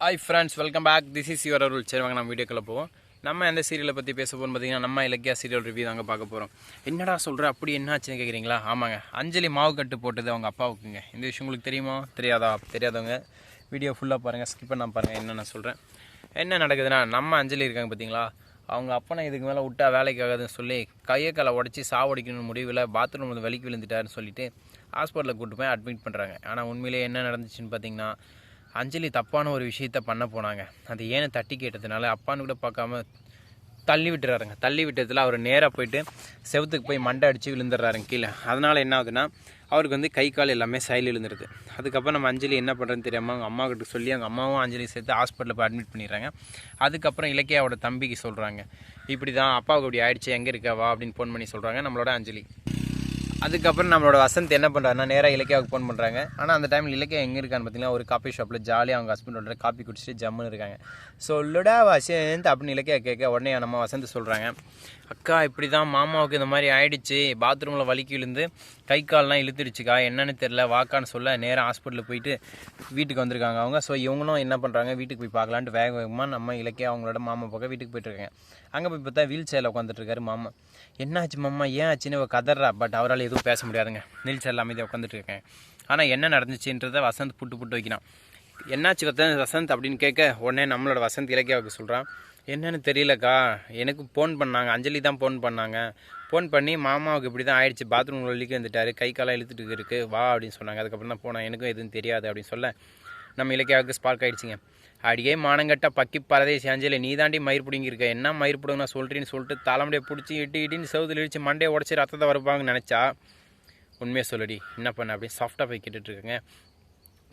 Hi friends welcome back this is your Arul சரி வாங்க நம்ம வீடியோக்குள்ள போவோம். நம்ம எந்த சீரியலை பற்றி பேச போகணும் பார்த்தீங்கன்னா நம்ம இலக்கியா சீரியல் ரிவ்யூ தாங்க பார்க்க போகிறோம் என்னடா சொல்கிற அப்படி என்ன ஆச்சுன்னு கேட்குறீங்களா ஆமாங்க. அஞ்சலி மாவு கட்டு போட்டது அவங்க அப்பாவுக்குங்க. இந்த விஷயம் உங்களுக்கு தெரியுமா? தெரியாதா? தெரியாதவங்க. வீடியோ ஃபுல்லாக பாருங்கள் ஸ்கிப் பண்ண பாருங்கள் என்ன நான் சொல்கிறேன் என்ன நடக்குதுன்னா நம்ம அஞ்சலி இருக்காங்க பார்த்தீங்களா அவங்க அப்பனை இதுக்கு மேலே விட்டா வேலைக்கு ஆகாதுன்னு சொல்லி கையை காலை உடச்சி சாவடிக்கணும்னு முடிவில் பாத்ரூம் வந்து வலிக்கு விழுந்துட்டாருன்னு சொல்லிட்டு ஹாஸ்பிட்டலில் கூட்டு போய் அட்மிட் பண்ணுறாங்க ஆனால் உண்மையிலே என்ன நடந்துச்சுன்னு பார்த்தீங்கன்னா அஞ்சலி தப்பான ஒரு விஷயத்த பண்ண போனாங்க. அது ஏன்னு தட்டி கேட்டதுனால அப்பான்னு கூட பார்க்காம தள்ளி விட்டுறாருங்க. தள்ளி விட்டதில் அவர் நேராக போயிட்டு செவுத்துக்கு போய் மண்டை அடித்து விழுந்துடுறாருங்க கீழே. அதனால் என்ன ஆகுதுன்னா அவருக்கு வந்து கை கால் எல்லாமே சைல் விழுந்துருது அதுக்கப்புறம் நம்ம அஞ்சலி என்ன பண்ணுறதுன்னு தெரியாமல் அவங்க அம்மா கிட்ட சொல்லி அவங்க அம்மாவும் அஞ்சலி சேர்த்து ஹாஸ்பிட்டலில் போய் அட்மிட் பண்ணிடுறாங்க. அதுக்கப்புறம் இலக்கியாவோட தம்பிக்கு சொல்கிறாங்க இப்படி தான் அப்பாவுக்கு இப்படி ஆயிடுச்சு எங்கே இருக்காவா அப்படின்னு ஃபோன் பண்ணி சொல்கிறாங்க நம்மளோட அஞ்சலி. அதுக்கப்புறம் நம்மளோட வசந்த் என்ன பண்ணுறாருன்னா நேராக இலக்கியாவுக்கு ஃபோன் பண்ணுறாங்க ஆனால் அந்த டைமில் இலக்கியா எங்கே இருக்கான்னு பார்த்தீங்கன்னா ஒரு காஃபி ஷாப்பில் ஜாலியாக அவங்க ஹஸ்பண்டோட காப்பி குடிச்சிட்டு ஜம்முன்னு இருக்காங்க. சொல்லுடா வசந்த் அப்படின்னு இலக்கியா கேட்க உடனே நம்ம வசந்த் சொல்கிறாங்க அக்கா இப்படி தான் மாமாவுக்கு இந்த மாதிரி ஆயிடுச்சு. பாத்ரூமில் வலிக்கு விழுந்து கை கால்லாம் இழுத்துடுச்சுக்கா. என்னன்னு தெரில வாக்கான்னு சொல்ல நேராக ஹாஸ்பிட்டலில் போயிட்டு வீட்டுக்கு வந்திருக்காங்க அவங்க. ஸோ இவங்களும் என்ன பண்ணுறாங்க வீட்டுக்கு போய் பார்க்கலான்ட்டு வேக வேகமாக நம்ம இலக்கியா அவங்களோட மாமா பக்கம் வீட்டுக்கு போயிட்டுருக்காங்க அங்கே போய் பார்த்தா வீல் சேரில் உட்காந்துட்டுருக்காரு மாமா. என்னாச்சு மாமா? ஏன் ஆச்சுன்னு கதறா? பட் அவரால் எதுவும் பேச முடியாதுங்க. நீல் சேரில் அமைதியாக உட்காந்துட்டு இருக்கேன். ஆனால் என்ன நடந்துச்சுன்றதை வசந்த் புட்டு புட்டு வைக்கிறான். என்னாச்சு வசந்த் வசந்த் அப்படின்னு கேட்க உடனே நம்மளோட வசந்த் இலக்கியாவுக்கு சொல்கிறான் என்னன்னு தெரியலக்கா. எனக்கு ஃபோன் பண்ணாங்க. அஞ்சலி தான் ஃபோன் பண்ணாங்க. ஃபோன் பண்ணி மாமாவுக்கு இப்படி தான் ஆயிடுச்சு பாத்ரூம் வலிக்கு வந்துட்டார். கை காலாக இழுத்துட்டு இருக்கு. வா அப்படின்னு சொன்னாங்க. அதுக்கப்புறம் தான் போனேன். எனக்கும் எதுவும் தெரியாது அப்படின்னு சொல்ல நம்ம இலக்கியாவுக்கு ஸ்பார்க் ஆகிடுச்சிங்க அடியே மானங்கட்ட பக்கி பரதேசி அஞ்சலி நீ தாண்டி மயிர் பிடிங்கிருக்க என்ன மயிர் பிடுங்க நான் சொல்கிறேன்னு சொல்லிட்டு தலைமுடியை பிடிச்சி இட்டு இட்டின்னு செவுதில் இடிச்சு மண்டையை உடச்சி ரத்தத்தை வருப்பாங்கன்னு நினச்சா உண்மையை சொல்லடி என்ன பண்ண அப்படியே சாஃப்டாக போய் கேட்டுட்டு இருக்கேங்க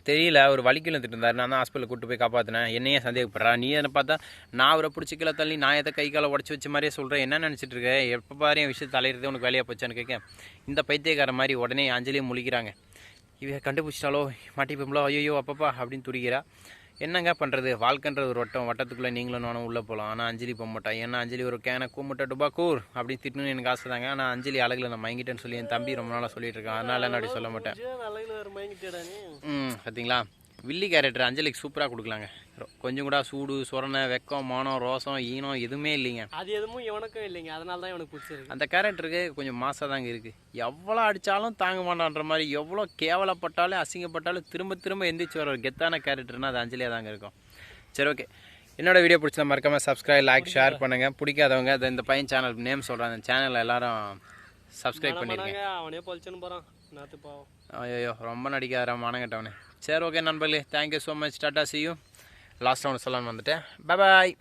தெரியல ஒரு வலிக்கு இருந்துட்டு இருந்தார் நான் தான் ஹாஸ்பிட்டலில் கூட்டு போய் காப்பாற்றினேன் என்னையே சந்தேகப்படுறா. நீ என்ன பார்த்தா நான் அவரை பிடிச்சி தள்ளி நான் எதை கை காலை உடச்சி வச்ச மாதிரியே சொல்கிறேன் என்ன நினச்சிட்டு இருக்க? எப்போ பாரு என் விஷயத்தை தலையிறது உனக்கு வேலையாக போச்சான்னு கேட்க. இந்த பைத்தியக்கார மாதிரி உடனே அஞ்சலியும் முழிக்கிறாங்க. இவ கண்டுபிடிச்சிட்டாலோ மாட்டிப்போம்லோ ஐயோ அப்பப்பா அப்படின்னு துடிக்கிறா. என்னங்க பண்ணுறது வாழ்க்கைன்றது ஒரு வட்டம் வட்டத்துக்குள்ளே நீங்களும் நானும் உள்ளே போகலாம் ஆனால் அஞ்சலி போக மாட்டா ஏன்னா அஞ்சலி ஒரு கேனை கூமுட்டை டுபா கூர் அப்படின்னு திட்டணும்னு எனக்கு ஆசை தாங்க. ஆனால் அஞ்சலி அழகில் நான் மயங்கிட்டேன்னு சொல்லி என் தம்பி ரொம்ப நாளாக சொல்லிட்டு இருக்கான். அதனால நான் அப்படி சொல்ல மாட்டேன். ம் பார்த்தீங்களா வில்லி கேரக்டர் அஞ்சலிக்கு சூப்பராக கொடுக்கலாங்க. கொஞ்சம் கூட சூடு சொரணை வெக்கம் மானம் ரோசம் ஈனம் எதுவுமே இல்லைங்க. அது எதுவும் இவனுக்கும் இல்லைங்க. அதனால தான் இவனுக்கு பிடிச்சிருக்கு. அந்த கேரக்டருக்கு கொஞ்சம் மாசாக தாங்க இருக்குது எவ்வளோ அடித்தாலும் தாங்க மாட்டான்ற மாதிரி எவ்வளோ கேவலப்பட்டாலும் அசிங்கப்பட்டாலும் திரும்ப திரும்ப எந்திரிச்சு வர ஒரு கெத்தான கேரக்டர்னா அது அஞ்சலியாக தாங்க இருக்கும். சரி ஓகே என்னோட வீடியோ பிடிச்சா மறக்காம சப்ஸ்கிரைப் லைக் ஷேர் பண்ணுங்கள் பிடிக்காதவங்க இந்த- இந்த பையன் சேனல் நேம் சொல்கிறேன் அந்த சேனலில் எல்லாரும் சப்ஸ்கிரைப் பண்ணிருக்கேன் அவனே பழிச்சுன்னு பாவம். ஐயோ ரொம்ப நடிக்காத மானங்கட்டவனே சரி ஓகே நண்பர்களே. Thank you so much tata see you last ஒன்று சொல்லலாம்னு வந்துட்டேன். பாய்